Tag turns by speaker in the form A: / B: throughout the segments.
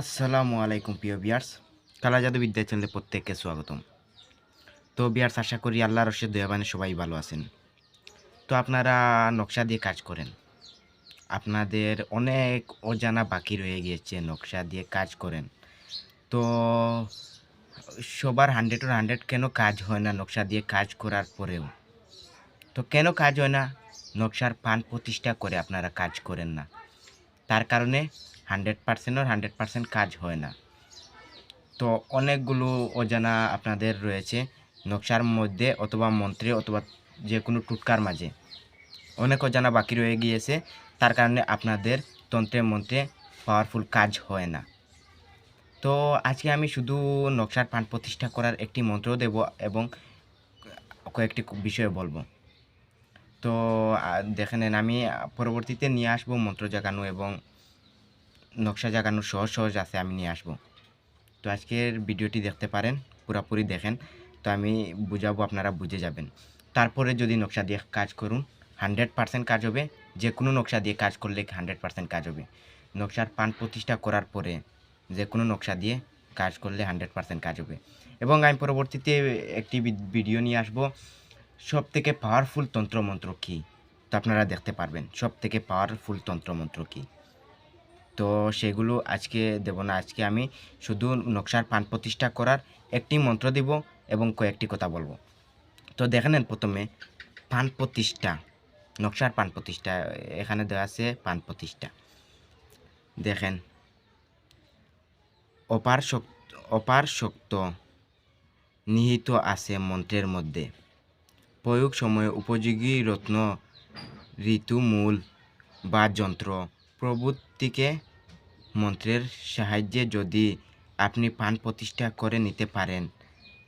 A: আসসালামু আলাইকুম প্রিয় বিয়ার্স কালা জাদু বিদ্যা চ্যানেলে প্রত্যেককে স্বাগতম। তো বিয়ার্স আশা করি আল্লাহ রসের দয়াবানে সবাই ভালো আছেন। তো আপনারা নকশা দিয়ে কাজ করেন। আপনাদের অনেক অজানা বাকি রয়ে গিয়েছে, নকশা দিয়ে কাজ করেন। তো সবার হান্ড্রেড হান্ড্রেড কেন কাজ হয় না নকশা দিয়ে কাজ করার পরেও? তো কেন কাজ হয় না? নকশার পান প্রতিষ্ঠা করে আপনারা কাজ করেন না। তার কারণে হান্ড্রেড পার্সেন্টও হান্ড্রেড পার্সেন্ট কাজ হয় না। তো অনেকগুলো অজানা আপনাদের রয়েছে নকশার মধ্যে অথবা মন্ত্রে অথবা যে কোনো টুটকার মাঝে। অনেক অজানা বাকি রয়ে গিয়েছে, তার কারণে আপনাদের তন্ত্রে মন্ত্রে পাওয়ারফুল কাজ হয় না। তো আজকে আমি শুধু নকশার পান প্রতিষ্ঠা করার একটি মন্ত্র দেব এবং কয়েকটি বিষয়ে বলব। তো দেখে নেন, আমি পরবর্তীতে নিয়ে আসব মন্ত্র জাগানো এবং নকশা জাগানো সহজ সহজ আছে, আমি নিয়ে আসব। তো আজকের ভিডিওটি দেখতে পারেন, পুরোপুরি দেখেন, তো আমি বুঝাবো, আপনারা বুঝে যাবেন। তারপরে যদি নকশা দিয়ে কাজ করুন, হান্ড্রেড পার্সেন্ট কাজ হবে যে কোনো নকশা দিয়ে কাজ করলে হান্ড্রেড পার্সেন্ট কাজ হবে। নকশার পান প্রতিষ্ঠা করার পরে যে কোনো নকশা দিয়ে কাজ করলে হান্ড্রেড পার্সেন্ট কাজ হবে। এবং আমি পরবর্তীতে একটি ভিডিও নিয়ে আসব সব থেকে পাওয়ারফুল তন্ত্রমন্ত্র কী? তো আপনারা দেখতে পারবেন সব থেকে পাওয়ারফুল তন্ত্রমন্ত্র কী। তো সেগুলো আজকে দেব না, আজকে আমি শুধু নকশার পান প্রতিষ্ঠা করার একটি মন্ত্র দিব এবং কয়েকটি কথা বলব। তো দেখে নেন প্রথমে, পান প্রতিষ্ঠা, নকশার পান প্রতিষ্ঠা, এখানে দেওয়া আছে পান প্রতিষ্ঠা। দেখেন অপার শক্ত অপার শক্ত নিহিত আছে মন্ত্রের মধ্যে। প্রয়োগ সময়ে উপযোগী রত্ন ঋতুমূল বা যন্ত্র। প্রভৃতিকে মন্ত্রের সাহায্যে যদি আপনি পান প্রতিষ্ঠা করে নিতে পারেন,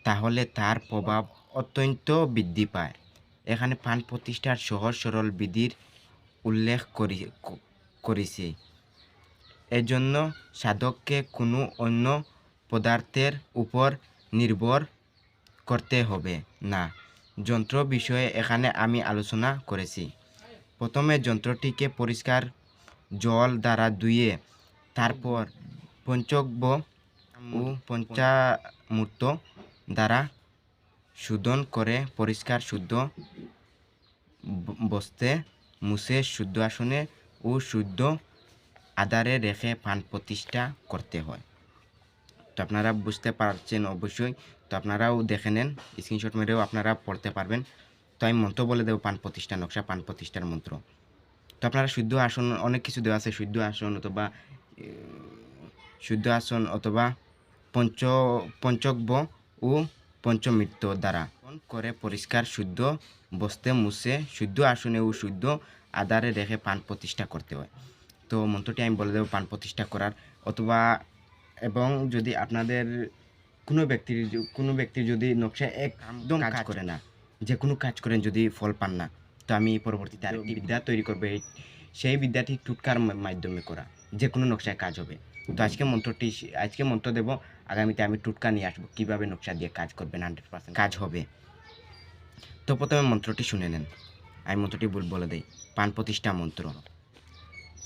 A: তাহলে তার প্রভাব অত্যন্ত বৃদ্ধি পায়। এখানে পান প্রতিষ্ঠার সহজ সরল বিধির উল্লেখ করি, করেছি। এজন্য সাধককে কোনো অন্য পদার্থের উপর নির্ভর করতে হবে না। যন্ত্র বিষয়ে এখানে আমি আলোচনা করেছি। প্রথমে যন্ত্রটিকে পরিষ্কার জল দ্বারা ধুয়ে, তারপর পঞ্চব্য ও পঞ্চামূর্ত দ্বারা শোধন করে পরিষ্কার শুদ্ধ বস্তে মুছে শুদ্ধ আসনে ও শুদ্ধ আধারে রেখে পান প্রতিষ্ঠা করতে হয়। তো আপনারা বুঝতে পারছেন অবশ্যই। তো আপনারাও দেখে নেন স্ক্রিনশট মেরেও আপনারা পড়তে পারবেন। তো আমি মন্ত্র বলে দেবো, পান প্রতিষ্ঠা নকশা, পান প্রতিষ্ঠার মন্ত্র। তো আপনারা শুদ্ধ আসন, অনেক কিছু দেওয়া আছে, শুদ্ধ আসন অথবা শুদ্ধ আসন অথবা পঞ্চ, পঞ্চব্য ও পঞ্চমৃত্য দ্বারা। করে পরিষ্কার, শুদ্ধ, বস্তে, মুছে, শুদ্ধ আসনে ও শুদ্ধ আধারে রেখে পান প্রতিষ্ঠা করতে হয়। তো মন্ত্রটি আমি বলে দেবো, পান প্রতিষ্ঠা করার। অথবা এবং যদি আপনাদের কোনো ব্যক্তির কোনো ব্যক্তির যদি নকশা একদম কাজ করে না। যে কোনো কাজ করেন যদি ফল পান না তো আমি পরবর্তীতে আরেকটি বিদ্যা তৈরি করব এই- সেই বিদ্যাটি টুটকার মাধ্যমে করা যে কোনো নকশায় কাজ হবে। তো আজকে মন্ত্রটি আজকে মন্ত্র দেব আগামীতে আমি টুটকা নিয়ে আসব কীভাবে নকশা দিয়ে কাজ করবেন হান্ড্রেড পার্সেন্ট কাজ হবে। তো প্রথমে মন্ত্রটি শুনে নেন আমি মন্ত্রটি বলে দেই পান প্রতিষ্ঠা মন্ত্র।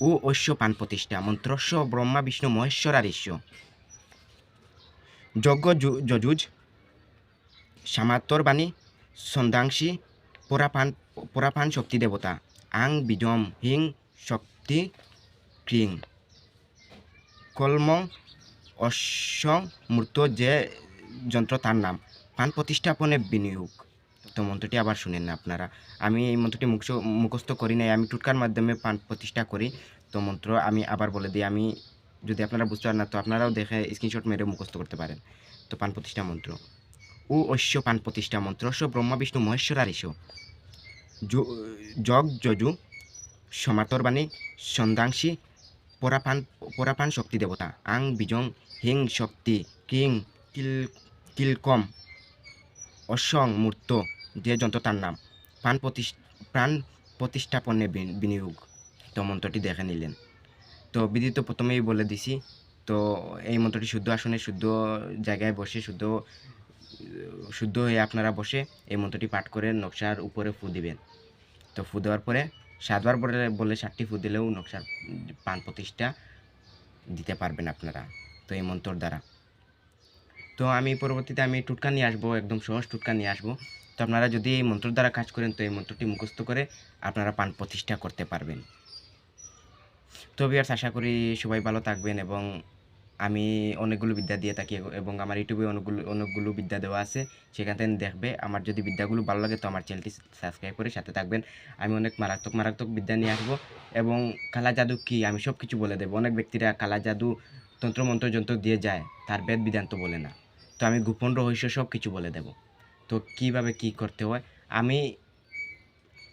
A: ও ঐশ্য পান প্রতিষ্ঠা। মন্ত্রস্য, ব্রহ্মা, বিষ্ণু, মহেশ্বর আর ঈশ্ব যজ্ঞ যজুজ সামাতর বাণী সন্দাংশী পরাপান পরাপান শক্তি দেবতা। আং, বিজম, হিং, শক্তি, ক্রিং। কলম অসং মূর্ত যে যন্ত্র তার নাম। পান প্রতিষ্ঠাপনে বিনিয়োগ। মন্ত্রটি আবার শুনেন না আপনারা। আমি এই মন্ত্রটি মুখস্থ মুখস্থ করি নাই, আমি টুটকার মাধ্যমে পান প্রতিষ্ঠা করি। তো মন্ত্র আমি আবার বলে দিই, আমি যদি আপনারা বুঝতে পারেন না, তো আপনারাও দেখে স্ক্রিনশট মেরে মুখস্থ করতে পারেন। তো পান প্রতিষ্ঠা মন্ত্র। ও ঐশ্য পান প্রতিষ্ঠা মন্ত্র, স ব্রহ্মা, বিষ্ণু, মহেশ্বর আর ঈশ্ব য- যগ যজু, সমাতর বাণী সন্দাংশী পরাপান পরাপান শক্তি দেবতা, আং, বিজং, হিং, শক্তি, কিং, কিল, কিলকম অসং মূর্ত। যে যন্ত্র তার নাম। প্রাণ প্রাণ প্রতিষ্ঠাপনে বিনিয়োগ। তো মন্ত্রটি দেখে নিলেন। তো বিধি তো প্রথমেই বলে দিছি, তো এই মন্ত্রটি শুদ্ধ আসনে, শুদ্ধ জায়গায় বসে, শুদ্ধ শুদ্ধ হয়ে আপনারা বসে এই মন্ত্রটি পাঠ করে নকশার উপরে ফু দিবেন। তো ফু দেওয়ার পরে সাতবার বলে বলে ষাটটি ফু দিলেও নকশার পান প্রতিষ্ঠা দিতে পারবেন আপনারা, তো এই মন্ত্রর দ্বারা। তো আমি পরবর্তীতে আমি টুটকা নিয়ে আসব, একদম সহজ টুটকা নিয়ে আসব। তো আপনারা যদি এই মন্ত্র দ্বারা কাজ করেন, তো এই মন্ত্রটি মুখস্থ করে আপনারা পান প্রতিষ্ঠা করতে পারবেন। তো বিয়ার্স আশা করি সবাই ভালো থাকবেন এবং আমি অনেকগুলো বিদ্যা দিয়ে থাকি এবং আমার ইউটিউবে অনেকগুলো অনেকগুলো বিদ্যা দেওয়া আছে। সেখান থেকে দেখবে আমার যদি বিদ্যাগুলো ভালো লাগে, তো আমার চ্যানেলটি সাবস্ক্রাইব করে সাথে থাকবেন। আমি অনেক মারাত্মক মারাত্মক বিদ্যা নিয়ে আসব এবং কালা জাদু কি, আমি সব কিছু বলে দেবো। অনেক ব্যক্তিরা কালা জাদু তন্ত্রমন্ত্র যন্ত্র দিয়ে যায়, তার বেদ, বিধান তো বলে না। তো আমি গোপন রহস্য সব কিছু বলে দেব। তো কীভাবে কি করতে হয়? আমি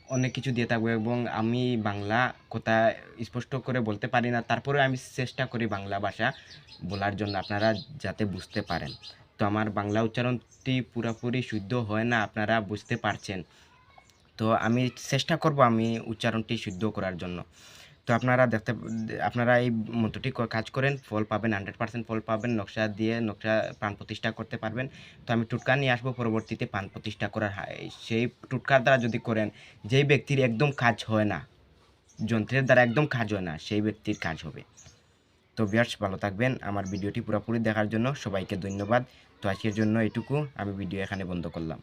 A: অনেক কিছু দিয়ে থাকব এবং আমি বাংলা কথা স্পষ্ট করে বলতে পারি না। তারপরে আমি চেষ্টা করি বাংলা ভাষা বলার জন্য, আপনারা যাতে বুঝতে পারেন। তো আমার বাংলা উচ্চারণটি পুরোপুরি শুদ্ধ হয় না, আপনারা বুঝতে পারছেন। তো আমি চেষ্টা করব আমি উচ্চারণটি শুদ্ধ করার জন্য। তো আপনারা দেখতে, আপনারা এই মন্ত্রটি কাজ করেন, ফল পাবেন হান্ড্রেড পার্সেন্ট ফল পাবেন, নকশা দিয়ে নকশা প্রাণ প্রতিষ্ঠা করতে পারবেন। তো আমি টুটকা নিয়ে আসব, পরবর্তীতে প্রাণ প্রতিষ্ঠা করার সেই টুটকার দ্বারা যদি করেন, যেই ব্যক্তির একদম কাজ হয় না, যন্ত্রের দ্বারা একদম কাজ হয় না, সেই ব্যক্তির কাজ হবে। তো বিয়ার্স ভালো থাকবেন। আমার ভিডিওটি পুরোপুরি দেখার জন্য সবাইকে ধন্যবাদ। তো আজকের জন্য এটুকু। আমি ভিডিও এখানে বন্ধ করলাম।